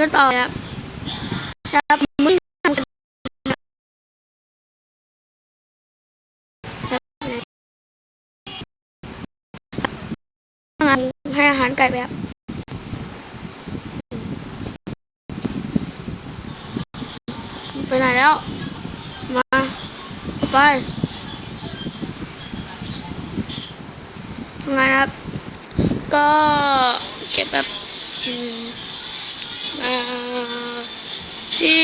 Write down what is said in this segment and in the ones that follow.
ก็ต่อครับครับมึงงานให้อาหารไก่แบบไปไหนแล้ว มา ไปทำงานครับ ก็เก็บแบบ ที่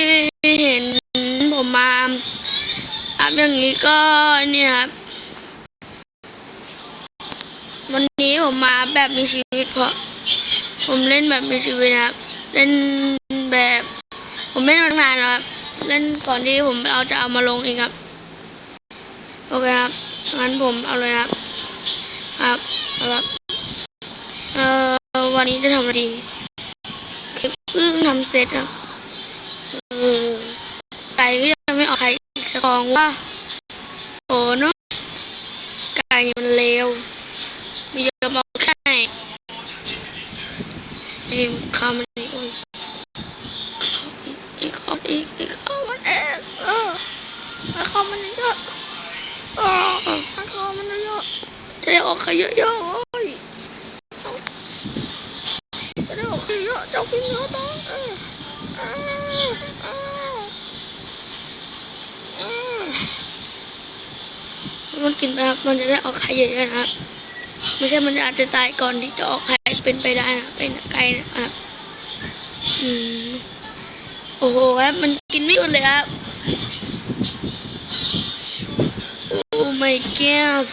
เห็นผมมาอัพอย่างนี้ก็เนี่ยครับ วันนี้ผมมาแบบมีชีวิตเพราะ ผมเล่นแบบมีชีวิตครับ เล่นแบบ ผมเล่นมานานแล้วครับ เล่นก่อนที่ผมเอาจะเอามาลงเองครับ โอเคครับ งั้นผมเอาเลยครับ ครับครับเอ่อวันนี้จะทำอะไรดี พิ่งทำเสร็จครับเออไก่ก็ยังไม่ออกไข่อีกสักฟองว่าโอ้เนอะไก่มันเลวมีเยอะมากแค่ไหนเอ็มข้าวมันโอ้ยอีกข้าวอีกอีกข้าวมันเองเออให้ข้าวมันเยอะเออให้ข้าวมันเยอะจะได้ออกไข่เยอะๆโอ้ยจะได้ออกไข่เยอะเจ้ากินเยอะต้องเออเออเออเออ มันกินไปครับ มันจะได้ออกไข่เยอะนะครับ ไม่ใช่มันอาจจะตายก่อนที่จะออกไข่เป็นไปได้นะเป็นไก่นะครับอืมโอ้โหครับมันกินไม่หยุดเลยครับโอ้ my god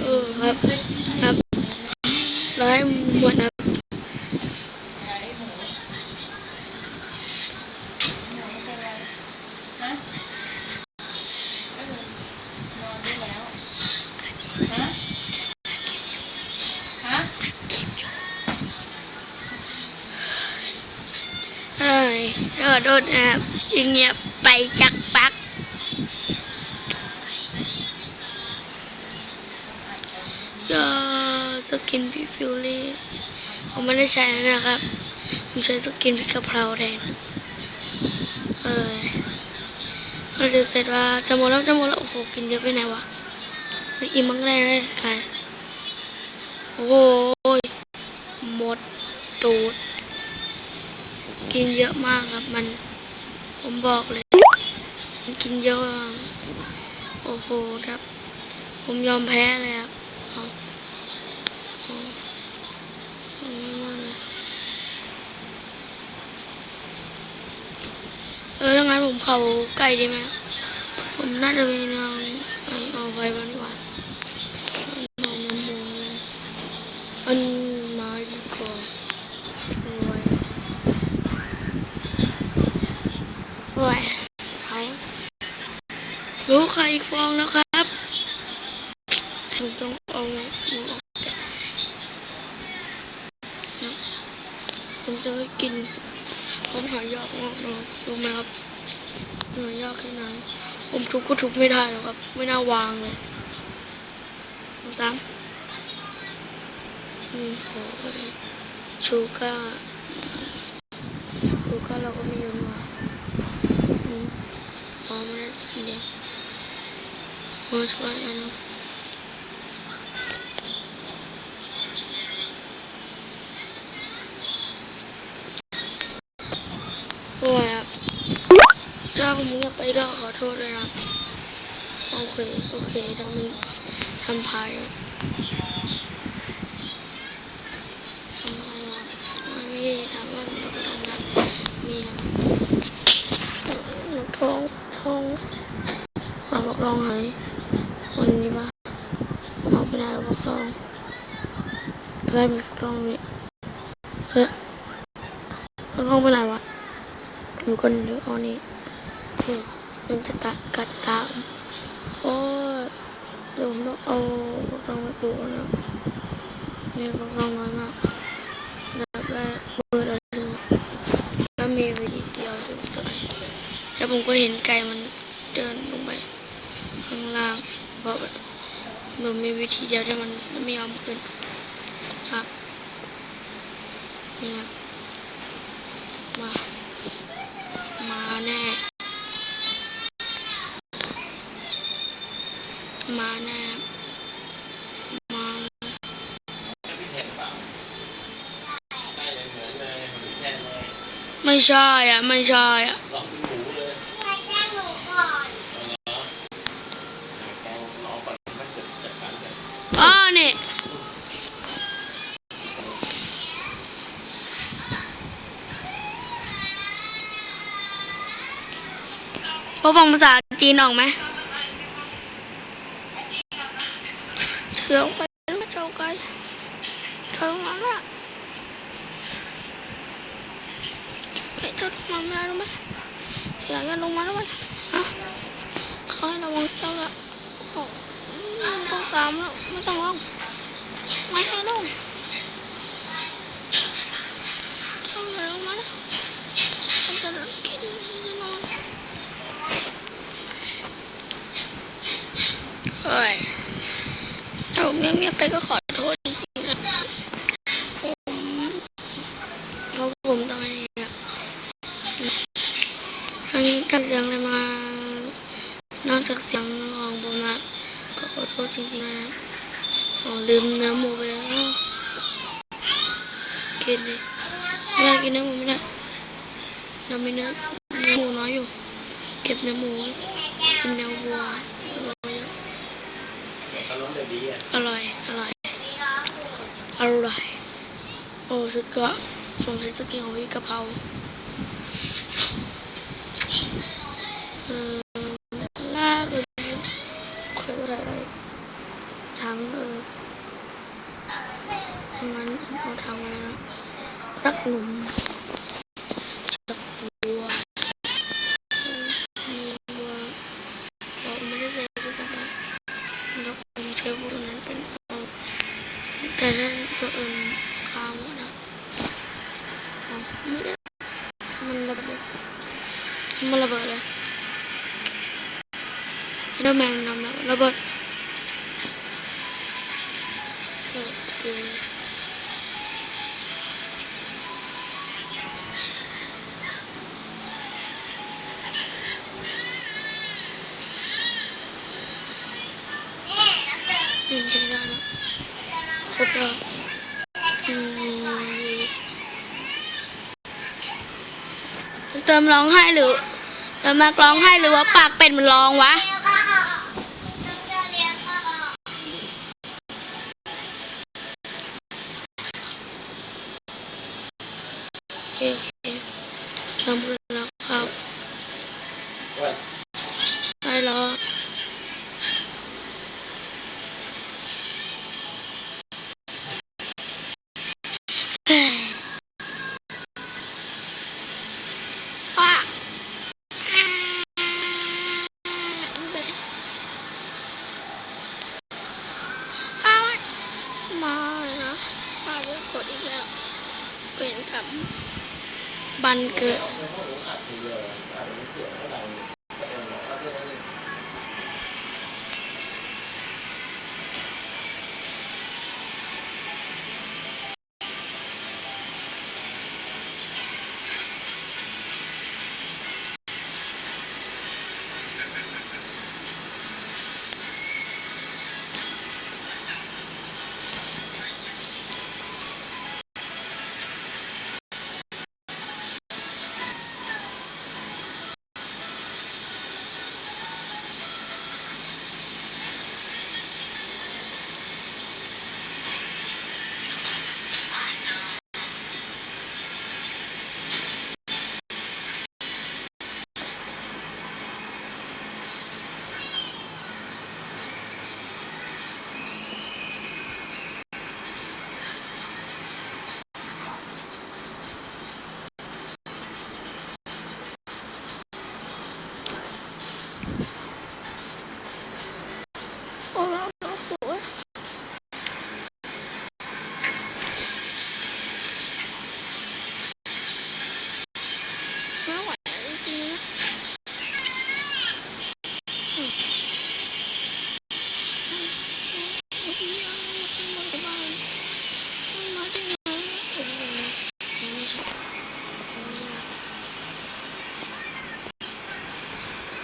เออครับครับร้อยหมดครับ เอ้ยโดดโดดนะครับอย่างเงียบไปจักปักก็สกินพีฟิวลี่ผมไม่ได้ใช้นะครับ ผมใช้สกินพริกกะเพราแทนเออเราจะเสร็จว่าจะหมดแล้วจะหมดแล้วโอ้โหกินเยอะไปไหนวะอิ่มมั้งได้เลยไก่โอ้โหหมดตูด กินเยอะมากครับ มันผมบอกเลย มันกินเยอะโอ้โหครับ ผมยอมแพ้เลยครับเออาเอามากๆเลยเออถ้างั้นผมเผาไก่ดีไหมผมน่าจะมีแนวเอาเอาไว้บ้านดีกว่าเอาหมูหมูอันไม้ดีกว่าเอาไว้ โอ้ยเขารู้ใครอีกฟองแล้วครับผมต้องเอาหมูออกจากนะผมจะไม่กินผมหายากมากเลยรู้ไหมครับหายากแค่ไหนผมทุบก็ทุบไม่ได้หรอกครับ ไม่น่าวางเลยสามอืมโหชูก้าชูก้าเราก็ไม่ยืนว่าอืมพอไม่ได้ทีเดียว โอ้ช่วยอันนั้นโอ้ยครับถ้าผมเงียบไปก็ขอโทษด้วยครับ โอเค โอเคทำทำพายครับทำพายครับไม่มีทำว่ามันก็ต้องรับมีครับท้องท้องมาบอกลองหายวันนี้ปะเอาไปได้บอกลอง ได้มีบอกลองนี่เฮ้ยบอกลองไปไหนวะอยู่คนเดียวอานี้มันจะตัดกัดตามโอ้ยเดี๋ยวผมต้องเอาพวกเรามาดูนะนี่พวกเราน้อยมากแบบแรกเปิดอะไรใช่ไหมแล้วมีวิธีเดียวสุดท้ายแล้วผมก็เห็นไก่มันเดินลงไปข้างล่างเพราะแบบมันมีวิธีเดียวที่มันไม่ยอมขึ้น ไม่ใช่อะ ไม่ใช่อะอเป็นหมูเลยพี่มาแจ้งหนูก่อนเอาเหรอแกงรอก่อนมันจะจัดการกันอ๋อนี่พอฟังภาษาจีนออกไหมเธอออไปแล้วเจ้าไกลเธอมาละไป เธอลงมาไม่ได้รู้ไหมอยากจะลงมาแล้วไหมฮะเขาให้ระวังเจ้าละโอ้ไม่ต้องตามแล้วไม่ต้องลงไม่ให้ลงเจ้าอย่าลงมานะมันจะกินมันจะนอนเฮ้ยถ้าเงียบๆไปก็ขอโทษจริงๆนะผมเพราะผมตอนนี้อะครั้งนี้ตั้งเสียงอะไรมา นอกจากเสียงของผมนะก็ขอ โทษจริงๆนะผมลืมเนื้อหมูไปแล้วกินดิไม่ได้กินเนื้อหมูไม่ได้เรามีเนื้อเนื้อหมูน้อยอยู่ เก็บเนื้อหมูกินเนื้อวัววัวเยอะแต่ก็ล้มได้ดีอะอร่อยอร่อยอร่อยโอ้สุดก็ผมใช้สกินของพี่กะเพรา ทั้งเอองั้นเอาทางอะไรนะรักหนุ่มจับวัวมีวัวเราไม่ได้ใส่ด้วยกันนะแล้วผมใช้พวกนั้นเป็นเอาแต่นั่นก็เอิมค้างนะไม่ได้มันระเบิดมันระเบิดเลยแล้วแมงนำนะระเบิด ครบแล้วอืมเติมร้องไห้หรือเติมมาร้องไห้หรือว่าปากเป็ดมันร้องวะเรียกก็ออกจะเรียกก็ออกโอเคโอเคทำกันแล้วครับ บบันเกิด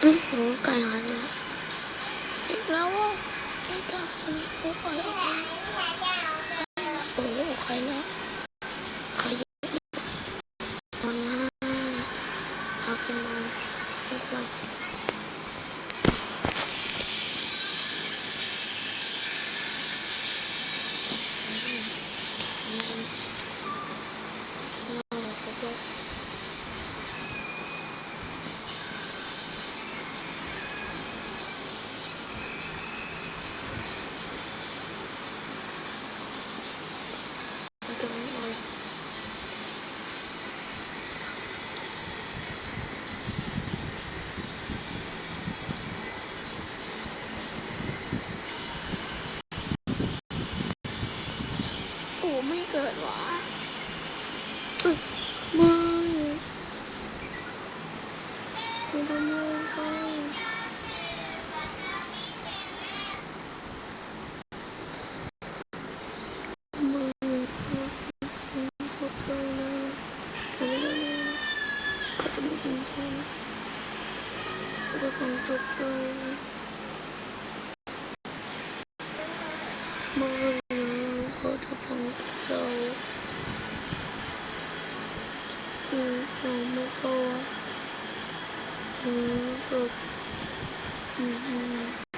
อืมโอ้ไก่หายไปแล้วอีกแล้วอะไก่กาโอ้โหไก่ออกมาโอ้โหไข่แล้ว 嗯，没有人和他的房子走，嗯，怎么搞啊？嗯，嗯。